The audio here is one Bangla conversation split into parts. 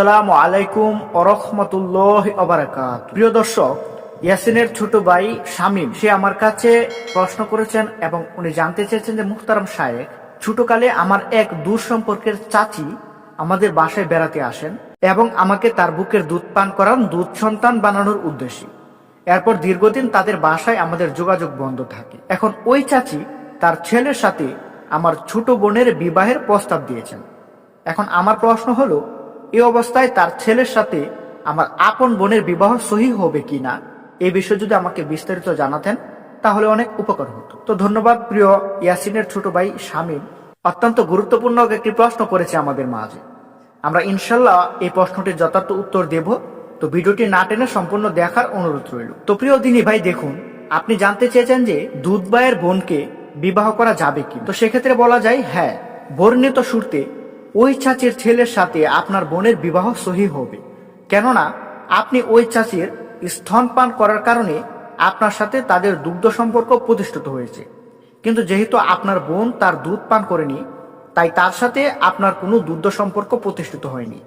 আসসালামু আলাইকুম ওরহমতুল্লাহ অবরাকাত প্রিয় দর্শক, ইয়াসিনের ছোট ভাই শামীম, সে আমার কাছে প্রশ্ন করেছেন এবং উনি জানতে চেয়েছেন যে মুখতারাম সাহেব ছোটকালে আমার এক দূর সম্পর্কের চাচি আমাদের বাসায় বেড়াতে আসেন এবং আমাকে তার বুকের দুধ পান করান, দুধ সন্তান বানানোর উদ্দেশ্যে। এরপর দীর্ঘদিন তাদের বাসায় আমাদের যোগাযোগ বন্ধ থাকে। এখন ওই চাচি তার ছেলের সাথে আমার ছোট বোনের বিবাহের প্রস্তাব দিয়েছেন। এখন আমার প্রশ্ন হলো এই অবস্থায় তার ছেলের সাথে আমার আপন বোনের বিবাহ সহি হবে কিনা এ বিষয়ে যদি আমাকে বিস্তারিত জানাতেন, তাহলে অনেক উপকার হতো। তো ধন্যবাদ প্রিয় ইয়াসিনের ছোট ভাই শামীম। অত্যন্ত গুরুত্বপূর্ণ একটি প্রশ্ন করেছে আমাদের মাঝে। আমরা ইনশাল্লাহ এই প্রশ্নটির যথার্থ উত্তর দেব। তো ভিডিওটি না টেনে সম্পূর্ণ দেখার অনুরোধ রইল। তো প্রিয় দিনী ভাই, দেখুন, আপনি জানতে চেয়েছেন যে দুধ ভাইয়ের বোনকে বিবাহ করা যাবে কি তো সেক্ষেত্রে বলা যায় হ্যাঁ বর্ণিত সুরতে ওই চাচির ছেলের সাথে আপনার বোনের বিবাহ সহি হবে। কেননা, আপনি ওই চাচির স্তনপান করার কারণে আপনার সাথে তাদের দুগ্ধ সম্পর্ক প্রতিষ্ঠিত হয়েছে। কিন্তু যেহেতু আপনার বোন তার দুধ পান করেনি, তাই তার সাথে আপনার কোনো দুগ্ধ সম্পর্ক প্রতিষ্ঠিত হয়নি।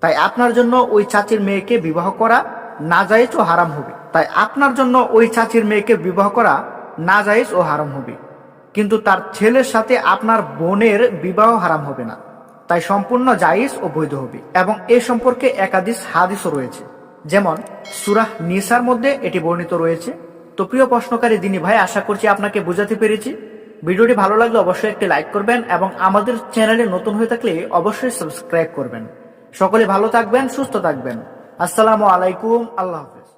তাই আপনার জন্য ওই চাচির মেয়েকে বিবাহ করা না ও হারাম হবে। তাই আপনার জন্য ওই চাচির মেয়েকে বিবাহ করা না ও হারাম হবে। কিন্তু তার ছেলের সাথে আপনার বোনের বিবাহ হারাম হবে না। তাই সম্পূর্ণ জায়েজ ও বৈধ হবে এবং এ সম্পর্কে একাধিক হাদিসও রয়েছে। যেমন সুরাহ নিসার মধ্যে এটি বর্ণিত রয়েছে। তো প্রিয় প্রশ্নকারী দিনী ভাই, আশা করছি আপনাকে বোঝাতে পেরেছি। ভিডিওটি ভালো লাগলে অবশ্যই একটি লাইক করবেন এবং আমাদের চ্যানেলে নতুন হয়ে থাকলে অবশ্যই সাবস্ক্রাইব করবেন। সকলে ভালো থাকবেন, সুস্থ থাকবেন। আসসালামু আলাইকুম, আল্লাহ হাফেজ।